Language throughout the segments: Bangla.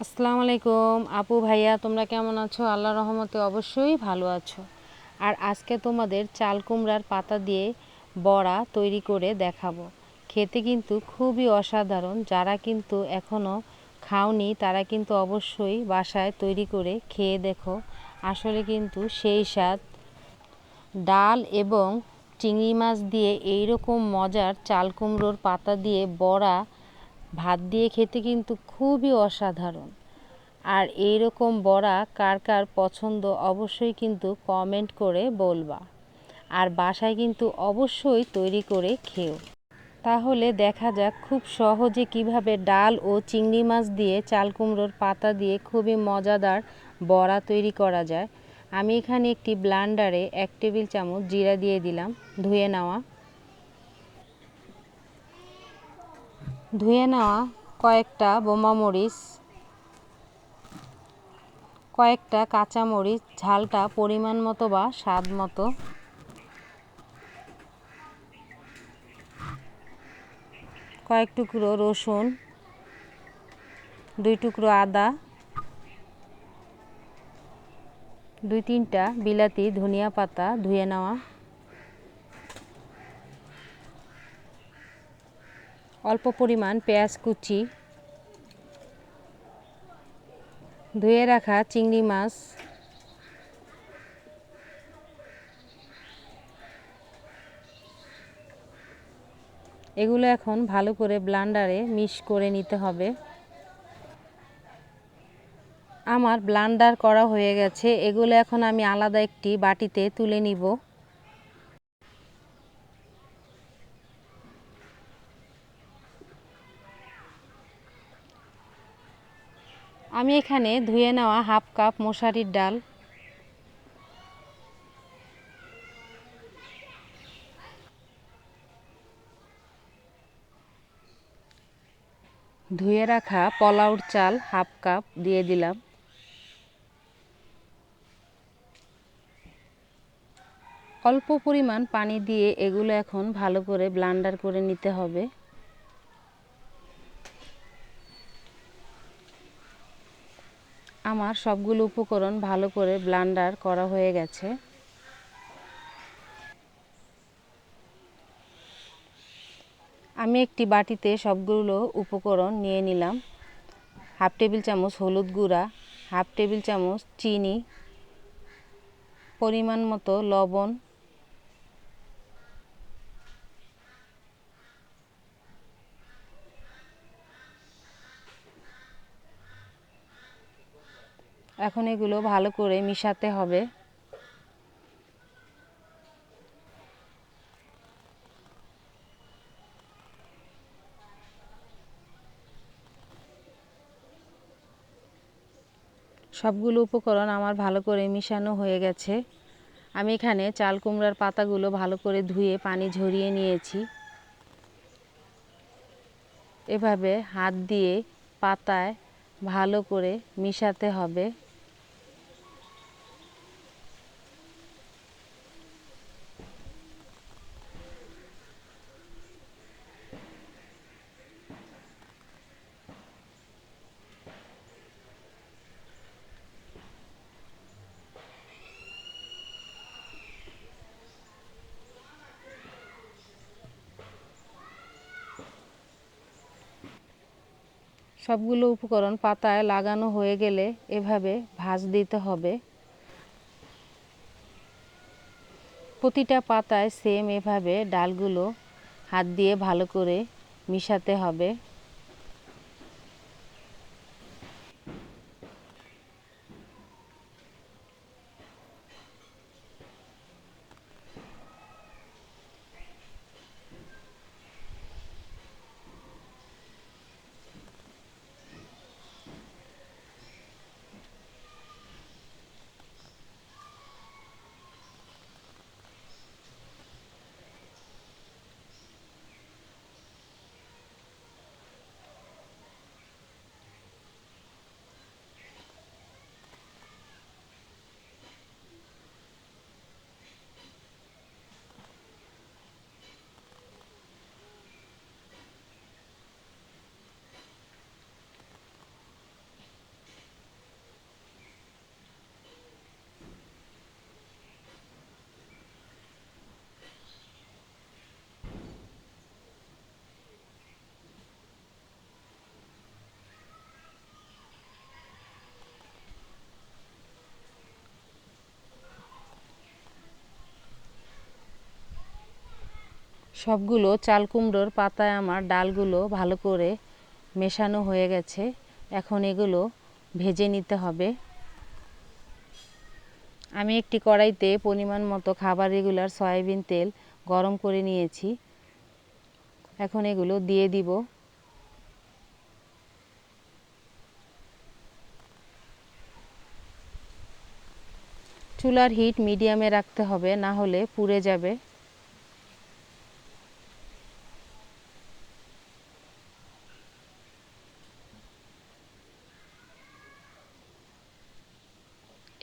আসসালামু আলাইকুম। আপু ভাইয়া, তোমরা কেমন আছো? আল্লাহ রহমতে অবশ্যই ভালো আছো। আর আজকে তোমাদের চাল কুমড়ার পাতা দিয়ে বড়া তৈরি করে দেখাবো। খেতে কিন্তু খুবই অসাধারণ। যারা কিন্তু এখনও খাওনি, তারা কিন্তু অবশ্যই বাসায় তৈরি করে খেয়ে দেখো। আসলে কিন্তু সেই স্বাদ। ডাল এবং চিংড়ি মাছ দিয়ে এই রকম মজার চাল কুমড়োর পাতা দিয়ে বড়া ভাত দিয়ে খেতে কিন্তু খুবই অসাধারণ। আর এই রকম বড়া কার কার পছন্দ অবশ্যই কিন্তু কমেন্ট করে বলবা। আর বাসায় কিন্তু অবশ্যই তৈরি করে খেও। তাহলে দেখা যাক খুব সহজে কীভাবে ডাল ও চিংড়ি মাছ দিয়ে চাল কুমড়োর পাতা দিয়ে খুবই মজাদার বড়া তৈরি করা যায়। আমি এখানে একটি ব্লান্ডারে এক টেবিল চামচ জিরা দিয়ে দিলাম, ধুয়ে নেওয়া। ধুয়ে নেওয়া কয়েকটা বোমা মরিচ, কয়েকটা কাঁচা মরিচ, ঝালটা পরিমাণ মতো বা স্বাদ মতো। কয়েক টুকরো রসুন, দুই টুকরো আদা, দুই তিনটা বিলাতি ধনিয়া পাতা ধুয়ে নেওয়া। অল্প পরিমাণ পেঁয়াজ কুচি, ধুয়ে রাখা চিংড়ি মাছ, এগুলো এখন ভালো করে ব্লান্ডারে মিশ করে নিতে হবে। আমার ব্লান্ডার করা হয়ে গেছে, এগুলো এখন আমি আলাদা একটি বাটিতে তুলে নিব। আমি এখানে ধুয়ে নেওয়া হাফ কাপ মশারির ডাল। ধুয়ে রাখা পলাউর চাল হাফ কাপ দিয়ে দিলাম। অল্প পরিমাণ পানি দিয়ে এগুলো এখন ভালো করে ব্লান্ডার করে নিতে হবে। আমার সবগুলো উপকরণ ভালো করে ব্লান্ডার করা হয়ে গেছে। আমি একটি বাটিতে সবগুলো উপকরণ নিয়ে নিলাম। হাফ টেবিল চামচ হলুদ গুঁড়া, হাফ টেবিল চামচ চিনি, পরিমাণ মতো লবণ এখন এগুলো ভালো করে মিশাতে হবে। সবগুলো উপকরণ আমার ভালো করে মিশানো হয়ে গেছে। আমি এখানে চাল কুমড়ার পাতাগুলো ভালো করে ধুয়ে পানি ঝরিয়ে নিয়েছি। এভাবে হাত দিয়ে পাতায় ভালো করে মিশাতে হবে। সবগুলো উপকরণ পাতায় লাগানো হয়ে গেলে এভাবে ভাঁজ দিতে হবে। প্রতিটা পাতায় সেম এভাবে ডালগুলো হাত দিয়ে ভালো করে মিশাতে হবে। সবগুলো চাল কুমড়োর পাতায় আমার ডালগুলো ভালো করে মেশানো হয়ে গেছে। এখন এগুলো ভেজে নিতে হবে। আমি একটি কড়াইতে পরিমাণ মতো খাবার রেগুলার সয়াবিন তেল গরম করে নিয়েছি। এখন এগুলো দিয়ে দিব। চুলার হিট মিডিয়ামে রাখতে হবে, না হলে পুড়ে যাবে।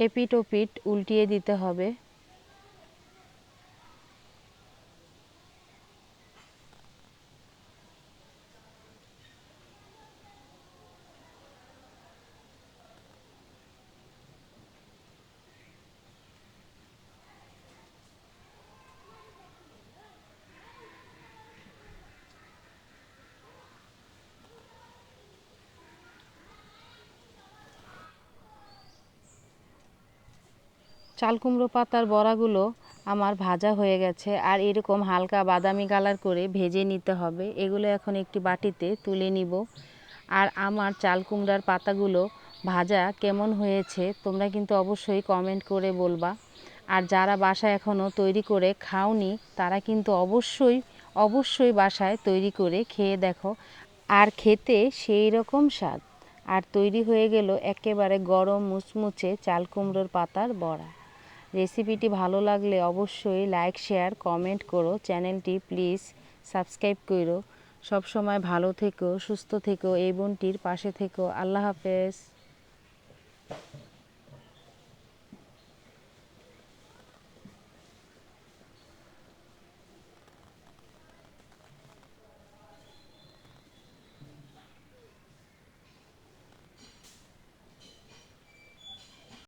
এপিট ওপিট উল্টিয়ে দিতে হবে। চাল কুমড়ো পাতার বড়াগুলো আমার ভাজা হয়ে গেছে আর এরকম হালকা বাদামি কালার করে ভেজে নিতে হবে। এগুলো এখন একটি বাটিতে তুলে নিব। আর আমার চাল কুমড়ার পাতাগুলো ভাজা কেমন হয়েছে তোমরা কিন্তু অবশ্যই কমেন্ট করে বলবা। আর যারা বাসায় এখনও তৈরি করে খাওনি, তারা কিন্তু অবশ্যই অবশ্যই বাসায় তৈরি করে খেয়ে দেখো। আর খেতে সেই রকম স্বাদ। আর তৈরি হয়ে গেল একেবারে গরম মুচমুচে চাল কুমড়োর পাতার বড়া। রেসিপিটি ভালো লাগলে অবশ্যই লাইক, শেয়ার, কমেন্ট করো। চ্যানেলটি প্লিজ সাবস্ক্রাইব করো। সবসময় ভালো থেকো, সুস্থ থেকো, এই বোনটির পাশে থেকো। আল্লাহ হাফেজ।